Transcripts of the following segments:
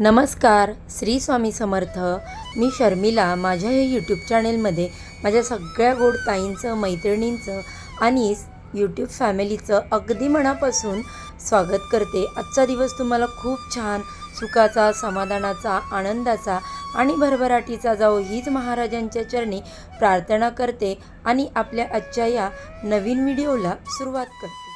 नमस्कार श्री स्वामी समर्थ. मी शर्मिला. माझ्या या यूट्यूब चॅनेलमध्ये माझ्या सगळ्या गोड ताईंचं मैत्रिणींचं आणि यूट्यूब फॅमिलीचं अगदी मनापासून स्वागत करते. आजचा दिवस तुम्हाला खूप छान सुखाचा समाधानाचा आनंदाचा आणि भरभराटीचा जाओ हीच महाराजांच्या चरणी प्रार्थना करते आणि आपल्या आजच्या या नवीन व्हिडिओला सुरुवात करते.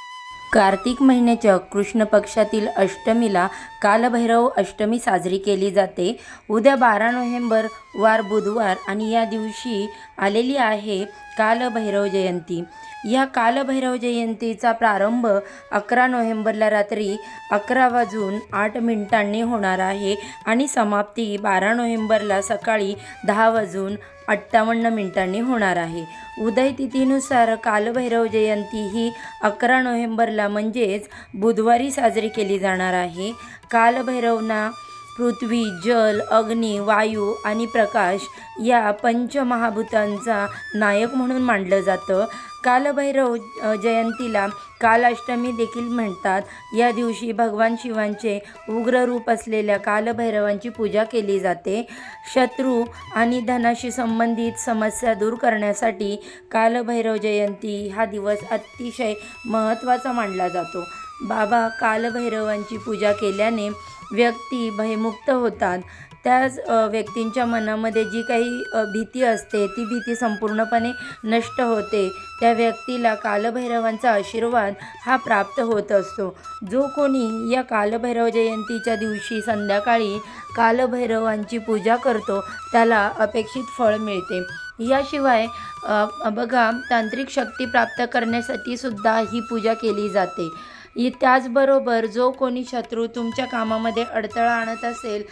कार्तिक महिन्याच्या कृष्ण पक्षातील अष्टमीला कालभैरव अष्टमी साजरी केली जाते. उद्या बारा नोव्हेंबर वार बुधवार आणि या दिवशी आलेली आहे कालभैरव जयंती. या कालभैरव जयंतीचा प्रारंभ अकरा नोव्हेंबरला रात्री अकरा वाजून आठ मिनिटांनी होणार आहे आणि समाप्ती बारा नोव्हेंबरला सकाळी दहा वाजून अठ्ठावन्न मिनिटांनी होणार आहे. उदय तिथीनुसार कालभैरव जयंती ही अकरा नोव्हेंबरला म्हणजेच बुधवारी साजरी केली जाणार आहे. कालभैरवना पृथ्वी जल अग्नी वायू आणि प्रकाश या पंचमहाभूतांचा नायक म्हणून मानलं जातं. कालभैरव जयंतीला कालाष्टमी देखील म्हणतात. या दिवशी भगवान शिवांचे उग्र रूप असलेल्या कालभैरवांची पूजा केली जाते. शत्रू आणि धनाशी संबंधित समस्या दूर करण्यासाठी कालभैरव जयंती हा दिवस अतिशय महत्त्वाचा मानला जातो. बाबा कालभैरवांची पूजा केल्याने व्यक्ती भयमुक्त होतात. त्याच व्यक्तींच्या मनामध्ये जी काही भीती असते ती भीती संपूर्णपणे नष्ट होते. त्या व्यक्तीला कालभैरवांचा आशीर्वाद हा प्राप्त होत असतो. जो कोणी या कालभैरव जयंतीच्या दिवशी संध्याकाळी कालभैरवांची पूजा करतो त्याला अपेक्षित फळ मिळते. याशिवाय बघा तांत्रिक शक्ती प्राप्त करण्यासाठी सुद्धा ही पूजा केली जाते. त्याचबरोबर जो कोणी शत्रू तुमच्या कामामध्ये अडथळा आणत असेल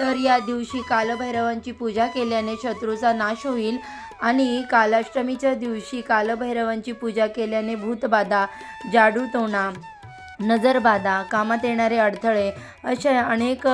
तर या दिवशी कालभैरवांची पूजा केल्याने शत्रूचा नाश होईल आणि कालाष्टमीच्या दिवशी कालभैरवांची पूजा केल्याने भूतबाधा जाडूतोणा नजरबाधा कामात येणारे अडथळे अशा अनेक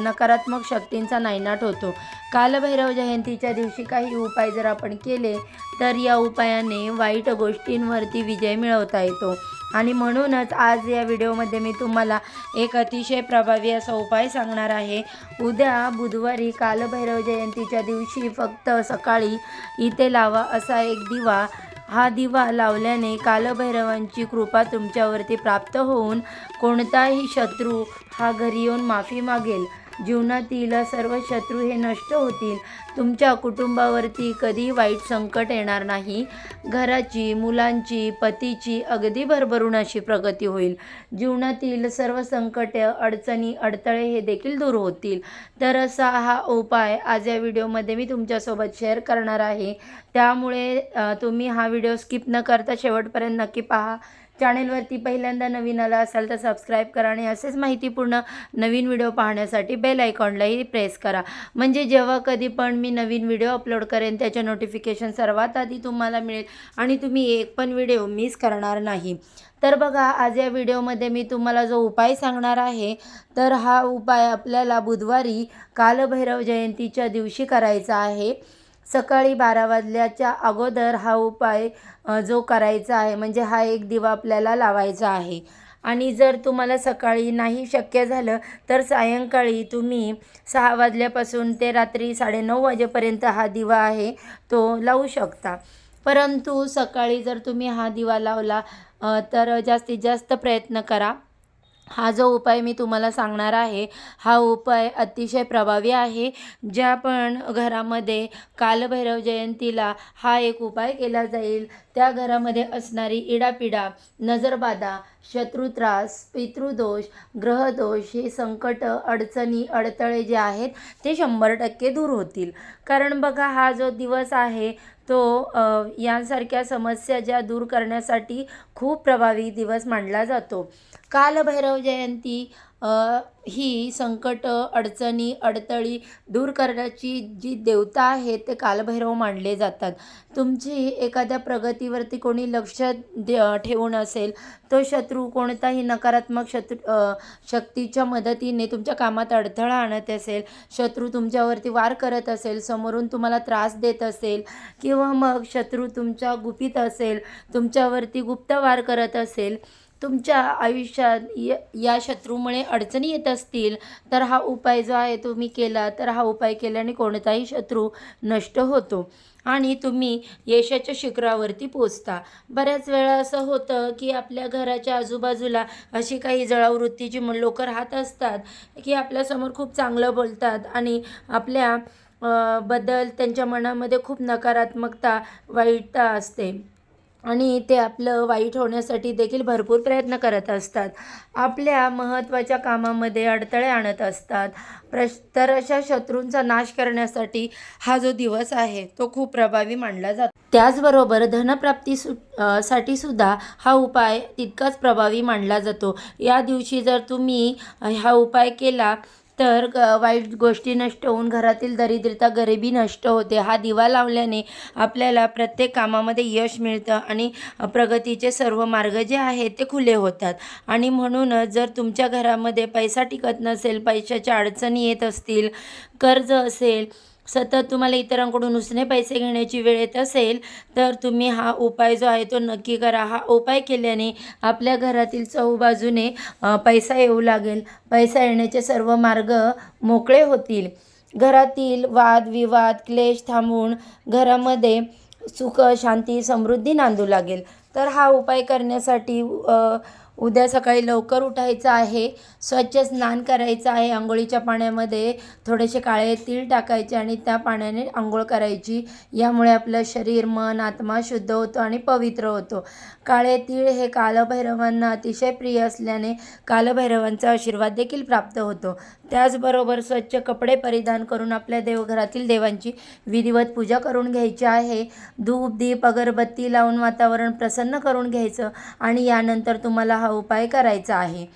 नकारात्मक शक्तींचा नायनाट होतो. कालभैरव जयंतीच्या दिवशी काही उपाय जर आपण केले तर या उपायाने वाईट गोष्टींवरती विजय मिळवता येतो. आणि म्हणूनच आज या व्हिडिओमध्ये मी तुम्हाला एक अतिशय प्रभावी असा उपाय सांगणार आहे. उद्या बुधवारी कालभैरव जयंतीच्या दिवशी फक्त सकाळी इथे लावा असा एक दिवा. हा दिवा लावल्याने कालभैरवांची कृपा तुमच्यावरती प्राप्त होऊन कोणताही शत्रू हा घरी येऊन माफी मागेल. जीवनातील सर्व शत्रू हे नष्ट होतील. तुमच्या कुटुंबावरती कधी वाईट संकट येणार नाही. घराची मुलांची पतीची अगदी भरभरून अशी प्रगती होईल. जीवनातील सर्व संकट अडचणी अडथळे हे देखील दूर होतील. तर असा हा उपाय आज या व्हिडिओमध्ये मी तुमच्यासोबत शेअर करणार आहे. त्यामुळे तुम्ही हा व्हिडिओ स्किप न करता शेवटपर्यंत नक्की पहा. चॅनेलवरती पहिल्यांदा नवीन आला असाल तर सबस्क्राईब करा आणि असेच माहितीपूर्ण नवीन व्हिडिओ पाहण्यासाठी बेल आयकॉनलाही प्रेस करा. म्हणजे जेव्हा कधी पण मी नवीन व्हिडिओ अपलोड करेन त्याचे नोटिफिकेशन सर्वात आधी तुम्हाला मिळेल आणि तुम्ही एक पण व्हिडिओ मिस करणार नाही. तर बघा आज या व्हिडिओमध्ये मी तुम्हाला जो उपाय सांगणार आहे तर हा उपाय आपल्याला बुधवारी कालभैरव जयंतीच्या दिवशी करायचा आहे. सकाळी बारा वाजल्याच्या अगोदर हा उपाय जो करायचा आहे म्हणजे हा एक दिवा आपल्याला लावायचा आहे. आणि जर तुम्हाला सकाळी नाही शक्य झालं तर सायंकाळी तुम्ही सहा वाजल्यापासून ते रात्री साडेनऊ वाजेपर्यंत हा दिवा आहे तो लावू शकता. परंतु सकाळी जर तुम्ही हा दिवा लावला तर जास्तीत जास्त प्रयत्न करा. हा जो उपाय मी तुम्हाला सांगणार आहे हा उपाय अतिशय प्रभावी आहे. ज्या पण घरामध्ये कालभैरव जयंतीला हा एक उपाय केला जाईल त्या घरामध्ये असणारी इडापिडा नजरबाधा शत्रुत्रास पितृदोष ग्रहदोष हे संकट अडचणी अडथळे जे आहेत ते शंभर टक्के दूर होतील. कारण बघा हा जो दिवस आहे तो यांसारख्या समस्या ज्या दूर करण्यासाठी खूप प्रभावी दिवस मानला जातो. कालभैरव जयंती ही संकट अडचणी अडथळी दूर करण्याची जी देवता आहे ते कालभैरव मानले जातात. तुमची एखाद्या प्रगतीवरती कोणी लक्ष दे ठेवून असेल तो शत्रू कोणताही नकारात्मक शत्रू शक्तीच्या मदतीने तुमच्या कामात अडथळा आणत असेल शत्रू तुमच्यावरती वार करत असेल समोरून तुम्हाला त्रास देत असेल किंवा मग शत्रू तुमच्या गुपित असेल तुमच्यावरती गुप्त वार करत असेल तुमच्या आयुष्यात य या शत्रूमुळे अडचणी येत असतील तर हा उपाय जो आहे तुम्ही केला तर हा उपाय केल्याने कोणताही शत्रू नष्ट होतो. आणि तुम्ही यशाच्या शिखरावरती पोचता. बऱ्याच वेळा असं होतं की आपल्या घराच्या आजूबाजूला अशी काही जळावृत्तीची लोक राहत असतात की आपल्यासमोर खूप चांगलं बोलतात आणि आपल्या बदलबद्दल त्यांच्या मनामध्ये खूप नकारात्मकता वाईटता असते. आणि ते आपलं वाईट होण्यासाठी देखील भरपूर प्रयत्न करत असतात. आपल्या महत्त्वाच्या कामामध्ये अडथळे आणत असतात. प्रश तर अशा शत्रूंचा नाश करण्यासाठी हा जो दिवस आहे तो खूप प्रभावी मानला जातो. त्याचबरोबर धनप्राप्ती सु साठी सुद्धा हा उपाय तितकाच प्रभावी मानला जातो. या दिवशी जर तुम्ही हा उपाय केला तर वाईट गोष्टी नष्ट होऊन घरातील दरिद्रता गरिबी नष्ट होते. हा दिवा लावल्याने आपल्याला प्रत्येक कामामध्ये यश मिळतं आणि प्रगतीचे सर्व मार्ग जे आहेत ते खुले होतात. आणि म्हणूनच जर तुमच्या घरामध्ये पैसा टिकत नसेल पैशाच्या अडचणी येत असतील कर्ज असेल सतत तुम्हाला इतरांकडून उसने पैसे घेण्याची वेळ येत असेल तर तुम्ही हा उपाय जो आहे तो नक्की करा. हा उपाय केल्याने आपल्या घरातील चहूबाजूने पैसा येऊ लागेल. पैसा येण्याचे सर्व मार्ग मोकळे होतील. घरातील वाद विवाद क्लेश थांबवून घरामध्ये सुख शांती समृद्धी नांदू लागेल. तर हा उपाय करण्यासाठी उद्या सकाळी लवकर उठायचं आहे. स्वच्छ स्नान करायचं आहे. आंघोळीच्या पाण्यामध्ये थोडेसे काळे तीळ टाकायचे आणि त्या पाण्याने आंघोळ करायची. यामुळे आपलं शरीर मन आत्मा शुद्ध होतो आणि पवित्र होतो. काळे तीळ हे कालभैरवांना अतिशय प्रिय असल्याने कालभैरवांचा आशीर्वाद देखील प्राप्त होतो. त्याचबरोबर स्वच्छ कपडे परिधान करून आपल्या देवघरातील देवांची विधिवत पूजा करून घ्यायची आहे. धूप दीप अगरबत्ती लावून वातावरण प्रसन्न करून घ्यायचं आणि यानंतर तुम्हाला हा उपाय करायचा आहे.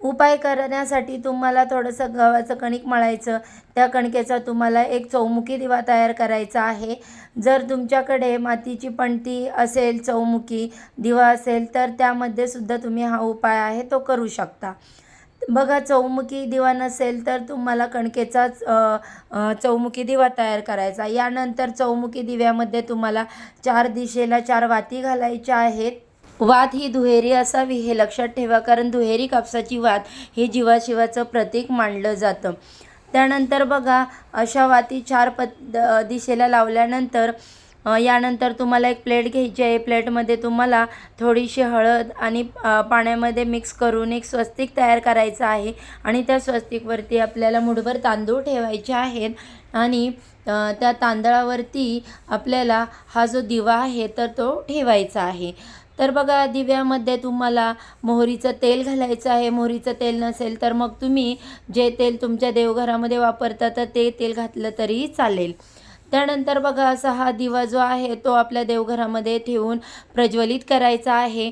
उपाय करण्यासाठी तुम्हाला थोडंसं गव्हाचं कणिक मळायचं त्या कणकेचा तुम्हाला एक चौमुखी दिवा तयार करायचा आहे. जर तुमच्याकडे मातीची पणती असेल चौमुखी दिवा असेल तर त्यामध्ये सुद्धा तुम्ही हा उपाय आहे तो करू शकता. बघा चौमुखी दिवा नसेल तर तुम्हाला कणकेचाच चौमुखी दिवा तयार करायचा. यानंतर चौमुखी दिव्यामध्ये तुम्हाला चार दिशेला चार वाती घालायच्या आहेत. वात ही दुहेरी असावी हे लक्षात ठेवा कारण दुहेरी कापसाची वात हे जीवाशिवाचं प्रतीक मानलं जातं. त्यानंतर बघा अशा वाती चार पद दिशेला लावल्यानंतर यानंतर तुम्हाला एक प्लेट घ्यायची आहे. प्लेटमध्ये तुम्हाला थोडीशी हळद आणि पाण्यामध्ये मिक्स करून एक स्वस्तिक तयार करायचं आहे आणि त्या स्वस्तिकवरती आपल्याला मुठभर तांदूळ ठेवायचे आहेत आणि त्या तांदळावरती आपल्याला हा जो दिवा आहे तर तो ठेवायचा आहे. तर बघा दिव्यामध्ये तुम्हाला मोहरीचं तेल घालायचं आहे. मोहरीचं तेल नसेल तर मग तुम्ही जे तेल तुमच्या देवघरामध्ये वापरता तर ते तेल घातलं तरीही चालेल. त्यानंतर बघा असा हा दिवा जो आहे तो आपल्या देवघरामध्ये ठेवून प्रज्वलित करायचा आहे.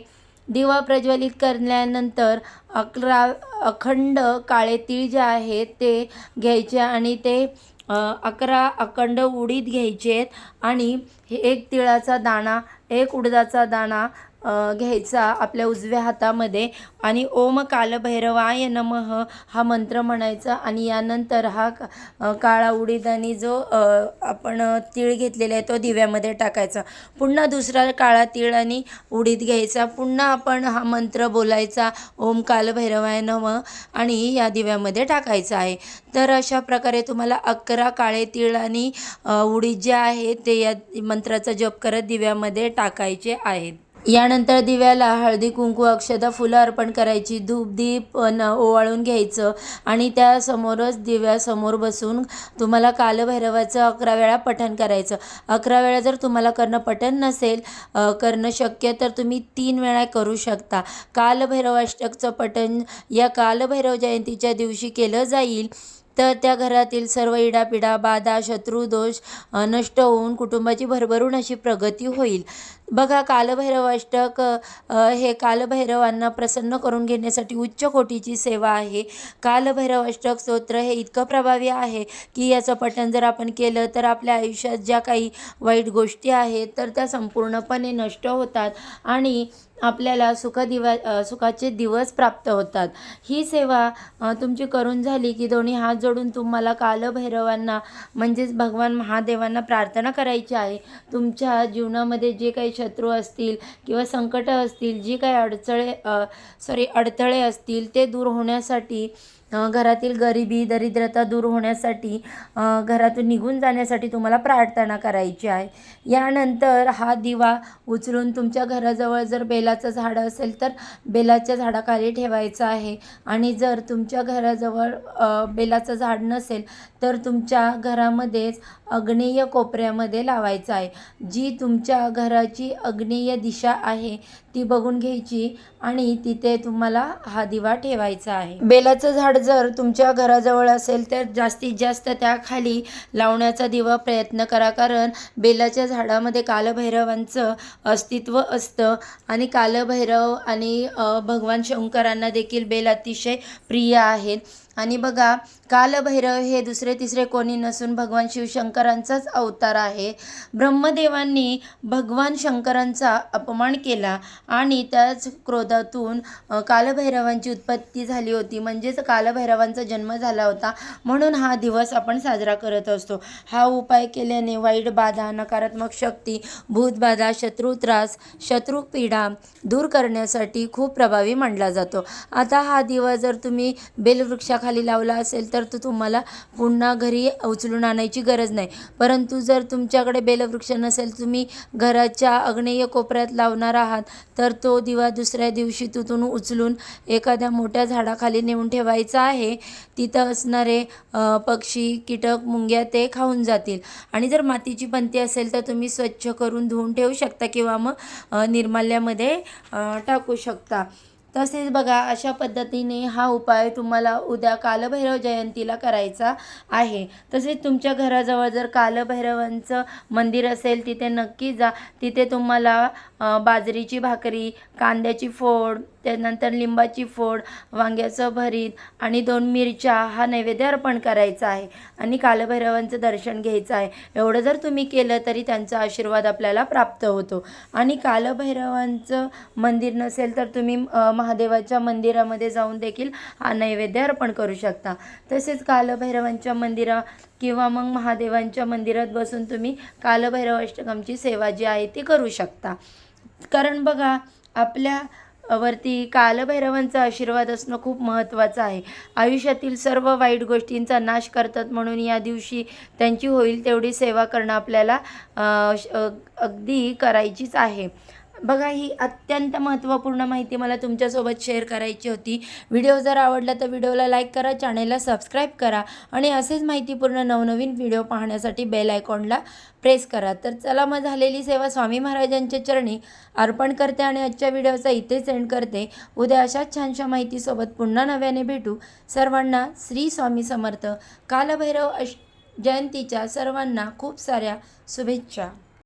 दिवा प्रज्वलित करल्यानंतर अकरा अखंड काळे तीळ जे आहेत ते घ्यायचे आणि ते अकरा अखंड उडीद घ्यायचे आहेत आणि एक तिळाचा दाणा एक उडदाचा दाणा घ्यायचा आपल्या उजव्या हातामध्ये. आणि ओम कालभैरवाय नमः हा मंत्र म्हणायचा. आणि यानंतर हा का- काळा उडीदानी जो आपण तीळ घेतलेला आहे तो दिव्यामध्ये टाकायचा. पुन्हा दुसरा काळा तीळ आणि उडीद घ्यायचा. पुन्हा आपण हा मंत्र बोलायचा. ओम कालभैरवाय नमः आणि या दिव्यामध्ये टाकायचा आहे. तर अशा प्रकारे तुम्हाला अकरा काळे तीळ आणि उडीद जे आहे ते या मंत्राचा जप करत दिव्यामध्ये टाकायचे आहेत. यानंतर दिव्याला हळदी कुंकू अक्षदा फुलं अर्पण करायची. धूप दीप न ओवाळून घ्यायचं. आणि त्यासमोरच दिव्यासमोर बसून तुम्हाला कालभैरवाचं अकरा वेळा पठण करायचं. अकरा वेळा जर तुम्हाला करणं पठण नसेल करणं शक्य तर तुम्ही तीन वेळा करू शकता. कालभैरवाष्टकचं पठण या कालभैरव जयंतीच्या दिवशी केलं जाईल. तर त्या घरातील सर्व इडापिडा बाधा शत्रुदोष नष्ट होऊन कुटुंबाची भरभरून अशी प्रगती होईल. बघा कालभैरव अष्टक हे कालभैरवांना प्रसन्न करून घेण्यासाठी उच्च कोटीची सेवा आहे. कालभैरव अष्टक स्तोत्र हे इतकं प्रभावी आहे की याचं पठण जर आपण केलं तर आपल्या आयुष्यात ज्या काही वाईट गोष्टी आहेत तर त्या संपूर्णपणे नष्ट होतात. आणि आपल्याला सुखदिवा सुखाचे दिवस प्राप्त होतात. ही सेवा तुमची करून झाली की दोन्ही हात जोडून तुम्हाला कालभैरवांना म्हणजेच भगवान महादेवांना प्रार्थना करायची आहे. तुमच्या जीवनामध्ये जे काही शत्रू असतील किंवा संकटं असतील जी काही अडचळे सॉरी अडथळे असतील ते दूर होण्यासाठी घरातील गरिबी दरिद्रता दूर होण्यासाठी घरातून निघून जाण्यासाठी तुम्हाला प्रार्थना करायची आहे. यानंतर हा दिवा उचलून तुमच्या घराजवळ जर बेलाचं झाड असेल तर बेलाच्या झाडाखाली ठेवायचं आहे. आणि जर तुमच्या घराजवळ बेलाचं झाड नसेल तर तुमच्या घरामध्येच अग्नेय कोपऱ्यामध्ये लावायचं आहे. जी तुमच्या घराची अग्नेय दिशा आहे ती बघून घ्यायची आणि तिथे तुम्हाला हा दिवा ठेवायचा आहे. बेलाचं झाड जर तुमच्या घराजवळ असेल तर जास्तीत जास्त त्याखाली लावण्याचा दिवा प्रयत्न करा कारण बेलाच्या झाडामध्ये कालभैरवांचं अस्तित्व असतं आणि कालभैरव आणि भगवान शंकरांना देखील बेल अतिशय प्रिय आहेत. आणि बघा कालभैरव हे दुसरे तिसरे कोणी नसून भगवान शिवशंकरांचाच अवतार आहे. ब्रह्मदेवांनी भगवान शंकरांचा अपमान केला आणि त्याच क्रोधातून कालभैरवांची उत्पत्ती झाली होती. म्हणजेच कालभैरवांचा जन्म झाला होता. म्हणून हा दिवस आपण साजरा करत असतो. हा उपाय केल्याने वाईट बाधा नकारात्मक शक्ती भूतबाधा शत्रुत्रास शत्रुपीडा दूर करण्यासाठी खूप प्रभावी मानला जातो. आता हा दिवस जर तुम्ही बेलवृक्षा खाली लावला असेल तर तो तुम्हाला पुन्हा घरी उचलून आणायची गरज नाही. परंतु जर तुमच्याकडे बेलवृक्ष नसेल तुम्ही घराच्या अग्नेय कोपऱ्यात लावणार आहात तर तो दिवा दुसऱ्या दिवशी तिथून उचलून एखाद्या मोठ्या झाडाखाली नेऊन ठेवायचा आहे. तिथं असणारे पक्षी कीटक मुंग्या ते खाऊन जातील. आणि जर मातीची पंती असेल तर तुम्ही स्वच्छ करून धुवून ठेवू शकता किंवा मग निर्माल्यामध्ये टाकू शकता. तसेच बघा अशा पद्धतीने हा उपाय तुम्हाला उद्या कालभैरव जयंतीला करायचा आहे. तसेच तुमच्या घराजवळ जर कालभैरवांचं मंदिर असेल तिथे नक्की जा. तिथे तुम्हाला बाजरीची भाकरी कांद्याची फोड त्यानंतर लिंबाची फोड वांग्याचं भरीत आणि दोन मिरच्या हा नैवेद्य अर्पण करायचा आहे आणि कालभैरवांचं दर्शन घ्यायचं आहे. एवढं जर तुम्ही केलं तरी त्यांचा आशीर्वाद आपल्याला प्राप्त होतो. आणि कालभैरवांचं मंदिर नसेल तर तुम्ही महादेवाच्या मंदिरामध्ये जाऊन देखील हा नैवेद्य अर्पण करू शकता. तसेच कालभैरवांच्या मंदिरा किंवा मग महादेवांच्या मंदिरात बसून तुम्ही कालभैरव अष्टकमची सेवा जी आहे ती करू शकता. कारण बघा आपल्या वरती कालभैरवांचा आशीर्वाद असणं खूप महत्त्वाचं आहे. आयुष्यातील सर्व वाईट गोष्टींचा नाश करतात म्हणून या दिवशी त्यांची होईल तेवढी सेवा करणं आपल्याला अगदी करायचीच आहे. बघा ही अत्यंत महत्त्वपूर्ण माहिती मला तुमच्यासोबत शेअर करायची होती. व्हिडिओ जर आवडला तर व्हिडिओला लाईक करा चॅनेलला सबस्क्राईब करा आणि असेच माहितीपूर्ण नवनवीन व्हिडिओ पाहण्यासाठी बेल आयकॉनला प्रेस करा. तर चला मग झालेली सेवा स्वामी महाराजांच्या चरणी अर्पण करते आणि आजच्या व्हिडिओचा इथे सेंड करते. उद्या अशाच छानशा माहितीसोबत पुन्हा नव्याने भेटू. सर्वांना श्री स्वामी समर्थ. कालभैरव अश जयंतीच्या सर्वांना खूप साऱ्या शुभेच्छा.